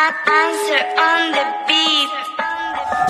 Hunter on.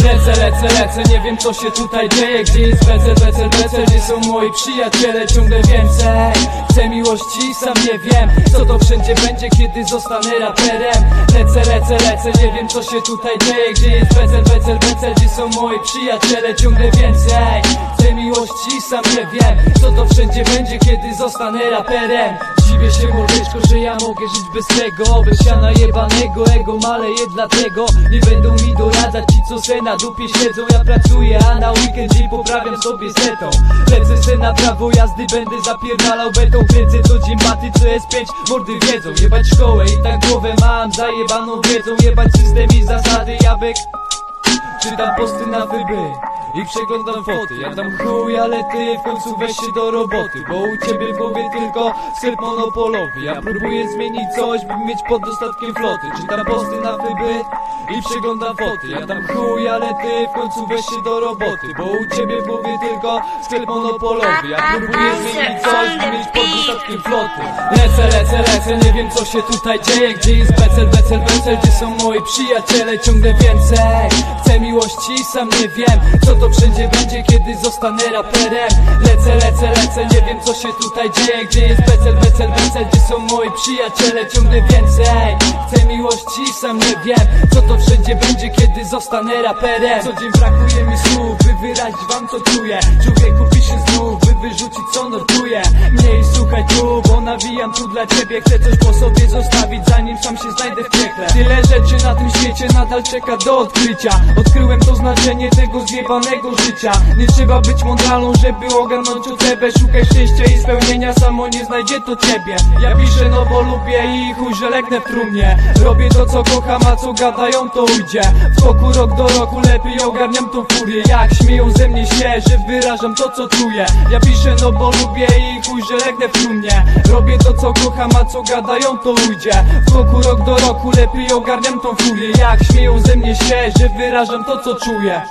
Lecę, lecę, lecę, nie wiem co się tutaj dzieje. Gdzie jest becel, becel, becel, gdzie są moi przyjaciele? Ciągle więcej, chcę miłości, sam nie wiem. Co to wszędzie będzie, kiedy zostanę raperem? Lecę, lecę, lecę, nie wiem co się tutaj dzieje. Gdzie jest becel, becel, becel, gdzie są moi przyjaciele? Ciągle więcej, chcę miłości, sam nie wiem. Co to wszędzie będzie, kiedy zostanę raperem Dziwię się mordeczko, że ja mogę żyć bez tego. Bez siana jebanego, ego maleje dlatego. Nie będą mi doradzać ci co se na dupie siedzą. Ja pracuję, a na weekend dzień poprawiam sobie setą. Lecę se na prawo jazdy, będę zapierdalał betą Kręcę co dzień baty, co jest pięć, mordy wiedzą Jebać szkołę i tak głowę mam zajebaną wiedzą. Jebać system i zasady, jabek. Czytam posty na wyby i przeglądam foty Ja tam chuj, ale ty w końcu weź się do roboty Bo u ciebie w głowie tylko sklep monopolowy. Ja próbuję zmienić coś, by mieć pod dostatkiem floty. Czytam posty na wyby i przeglądam foty. Ja tam chuj, ale ty w końcu weź się do roboty Bo u ciebie w głowie tylko sklep monopolowy. Ja próbuję zmienić coś, by mieć pod dostatkiem floty. Lecę, lecę, lecę, nie wiem co się tutaj dzieje. Gdzie jest becel, becel, becel, gdzie są moi przyjaciele? Ciągle więcej, chcę miłości, sam nie wiem Co to wszędzie będzie, kiedy zostanę raperem. Lecę, lecę, lecę, nie wiem co się tutaj dzieje Gdzie jest becel, becel, becel, gdzie są moi przyjaciele Ciągle więcej, chcę miłości, sam nie wiem Co to wszędzie będzie, kiedy zostanę raperem. Co dzień brakuje mi słów, by wyrazić wam co czuję. Człowieku pisze znów, wyrzucić co notuje Mnie i słuchaj tu, bo nawijam tu dla ciebie. Chcę coś po sobie zostawić, zanim sam się znajdę w piekle. Tyle rzeczy na tym świecie nadal czeka do odkrycia. Odkryłem to znaczenie tego zjebanego życia. Nie trzeba być mądralą, żeby ogarnąć potrzebę. Szukaj szczęścia i spełnienia, samo nie znajdzie to ciebie. Ja piszę no bo lubię i chuj, że legnę w trumnie. Robię to co kocham, a co gadają to ujdzie. W toku rok do roku lepiej ogarniam tą furię. Jak śmieją ze mnie się, że wyrażam to co czuję. Ja piszę no bo lubię i chuj, że legnę w trumnie Robię to co kocham, a co gadają to ujdzie W toku rok do roku lepiej ogarniam tą furię. Jak śmieją ze mnie się, że wyrażam to co czuję